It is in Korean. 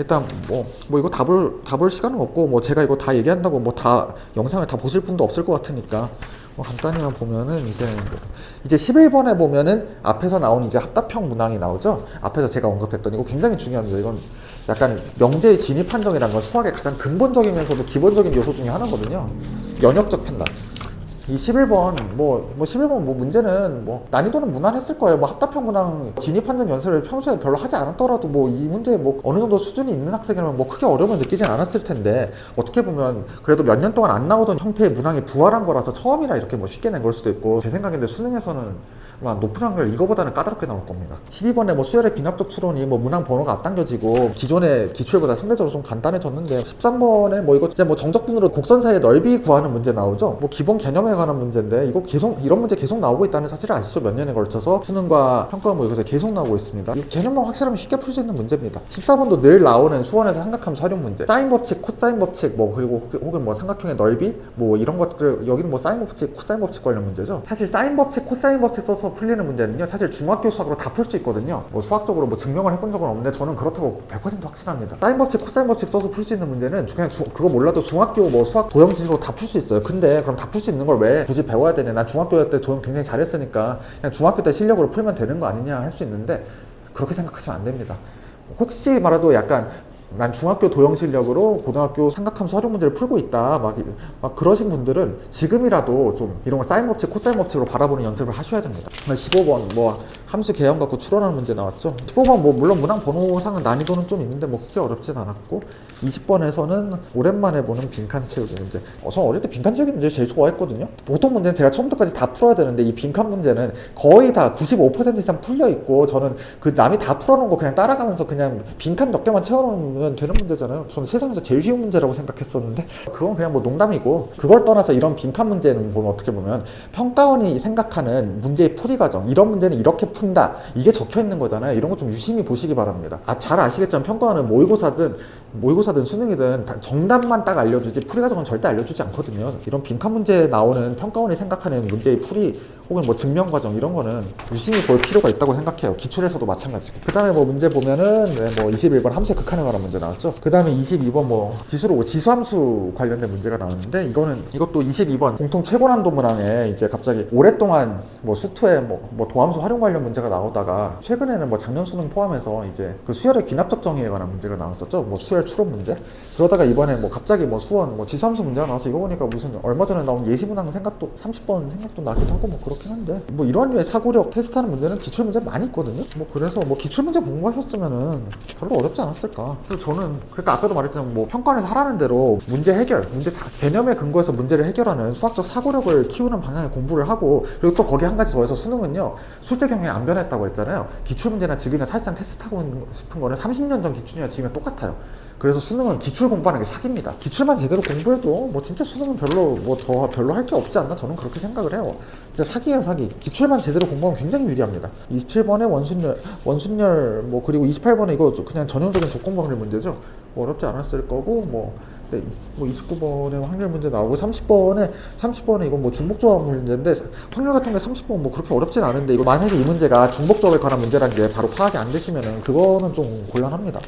일단 뭐, 뭐 이거 다볼 시간은 없고 뭐 제가 이거 다 얘기한다고 뭐 다 영상을 다 보실 분도 없을 것 같으니까 뭐 간단히만 보면은 이제 뭐 이제 11번에 보면은 앞에서 나온 이제 합답형 문항이 나오죠. 앞에서 제가 언급했던 이거 굉장히 중요합니다. 이건 약간 명제의 진입 판정이라는 건 수학의 가장 근본적이면서도 기본적인 요소 중에 하나거든요. 연역적 판단. 이 11번 뭐, 뭐 11번 뭐 문제는 뭐 난이도는 무난했을 거예요. 뭐 합답형 문항 진입 판정 연습을 평소에 별로 하지 않았더라도 뭐 이 문제 뭐 어느 정도 수준이 있는 학생이라면 뭐 크게 어려움을 느끼진 않았을 텐데 어떻게 보면 그래도 몇 년 동안 안 나오던 형태의 문항이 부활한 거라서 처음이라 이렇게 뭐 쉽게 낸 걸 수도 있고 제 생각인데 수능에서는 아마 높은 확률 이거보다는 까다롭게 나올 겁니다. 12번에 뭐 수열의 귀납적 추론이 뭐 문항 번호가 앞당겨지고 기존의 기출보다 상대적으로 좀 간단해졌는데 13번에 뭐 이거 진짜 뭐 정적분으로 곡선 사이의 넓이 구하는 문제 나오죠. 뭐 기본 개념에 관한 문제인데 이거 계속 이런 문제 계속 나오고 있다는 사실을 아시죠? 몇 년에 걸쳐서 수능과 평가 뭐 이것에 계속 나오고 있습니다. 이 개념만 확실하면 쉽게 풀 수 있는 문제입니다. 14번도 늘 나오는 수원에서 삼각함 활용 문제. 사인 법칙, 코사인 법칙 뭐 그리고 혹- 혹은 뭐 삼각형의 넓이 뭐 이런 것들 여기는 뭐 사인 법칙, 코사인 법칙 관련 문제죠. 사실 사인 법칙, 코사인 법칙 써서 풀리는 문제는요. 사실 중학교 수학으로 다 풀 수 있거든요. 뭐 수학적으로 뭐 증명을 해본 적은 없는데 저는 그렇다고 100% 확신합니다. 사인 법칙, 코사인 법칙 써서 풀 수 있는 문제는 그냥 주- 그거 몰라도 중학교 뭐 수학 도형 지식으로 다 풀 수 있어요. 근데 그럼 다 풀 수 있는 걸왜 굳이 배워야 되냐? 난 중학교 때 도형 굉장히 잘했으니까 그냥 중학교 때 실력으로 풀면 되는 거 아니냐 할 수 있는데 그렇게 생각하시면 안 됩니다. 혹시 말해도 약간 난 중학교 도형 실력으로 고등학교 삼각함수 활용 문제를 풀고 있다 막, 이- 막 그러신 분들은 지금이라도 좀 이런 거 사인 법칙, 코사인 법칙으로 바라보는 연습을 하셔야 됩니다. 15번 뭐 함수 개형 갖고 추론하는 문제 나왔죠. 15번 뭐 물론 문항 번호상은 난이도는 좀 있는데 뭐 크게 어렵진 않았고 20번에서는 오랜만에 보는 빈칸 채우기 문제. 어, 저 어릴 때 빈칸 채우기 문제 제일 좋아했거든요. 보통 문제는 제가 처음부터까지 다 풀어야 되는데 이 빈칸 문제는 거의 다 95% 이상 풀려 있고 저는 그 남이 다 풀어놓은 거 그냥 따라가면서 그냥 빈칸 몇 개만 채워놓 으면 되는 문제잖아요. 저는 세상에서 제일 쉬운 문제라고 생각했었는데 그건 그냥 뭐 농담이고 그걸 떠나서 이런 빈칸 문제는 보면 어떻게 보면 평가원이 생각하는 문제의 풀이 과정 이런 문제는 이렇게 푼다 이게 적혀 있는 거잖아요. 이런 거 좀 유심히 보시기 바랍니다. 아 잘 아시겠지만 평가원은 모의고사든 모의고사든 수능이든 다 정답만 딱 알려주지 풀이 과정은 절대 알려주지 않거든요. 이런 빈칸 문제에 나오는 평가원이 생각하는 문제의 풀이 혹은 뭐 증명 과정 이런 거는 유심히 볼 필요가 있다고 생각해요. 기출에서도 마찬가지고. 그 다음에 뭐 문제 보면은 네, 뭐 21번 함수의 극한에 관한 문제 나왔죠. 그 다음에 22번 뭐 지수로 뭐 지수함수 관련된 문제가 나왔는데 이거는 이것도 22번 공통 최고난도 문항에 이제 갑자기 오랫동안 뭐 수투에 뭐, 뭐 도함수 활용 관련 문제가 나오다가 최근에는 뭐 작년 수능 포함해서 이제 그 수열의 귀납적 정의에 관한 문제가 나왔었죠. 뭐 수열 추론 문제. 그러다가 이번에 뭐 갑자기 뭐 수원 뭐 지수함수 문제가 나와서 이거 보니까 무슨 얼마 전에 나온 예시 문항 생각도 30번 생각도 나기도 하고 뭐 그렇 긴 한데 뭐 이런 류의 사고력 테스트하는 문제는 기출 문제 많이 있거든요. 뭐 그래서 뭐 기출 문제 공부하셨으면은 별로 어렵지 않았을까. 그리고 저는 그러니까 아까도 말했지만 뭐 평가원에서 하라는 대로 문제 해결, 문제 사- 개념에 근거해서 문제를 해결하는 수학적 사고력을 키우는 방향의 공부를 하고 그리고 또 거기 한 가지 더해서 수능은요 출제 경향이 안 변했다고 했잖아요. 기출 문제나 지금이나 사실상 테스트하고 싶은 거는 30년 전 기출이나 지금이나 똑같아요. 그래서 수능은 기출 공부하는 게 사기입니다. 기출만 제대로 공부해도 뭐 진짜 수능은 별로 뭐 더 별로 할 게 없지 않나 저는 그렇게 생각을 해요. 진짜 사기 예요 사기. 기출만 제대로 공부하면 굉장히 유리합니다. 27번에 원순열, 원순열 뭐 그리고 28번에 이거 그냥 전형적인 조건 확률 문제죠. 뭐 어렵지 않았을 거고 뭐. 네, 뭐 29번에 확률 문제 나오고 30번에 30번에 이건 뭐 중복조합 문제인데 확률 같은 게 30번 뭐 그렇게 어렵진 않은데 이거 만약에 이 문제가 중복조합에 관한 문제라는 게 바로 파악이 안 되시면은 그거는 좀 곤란합니다.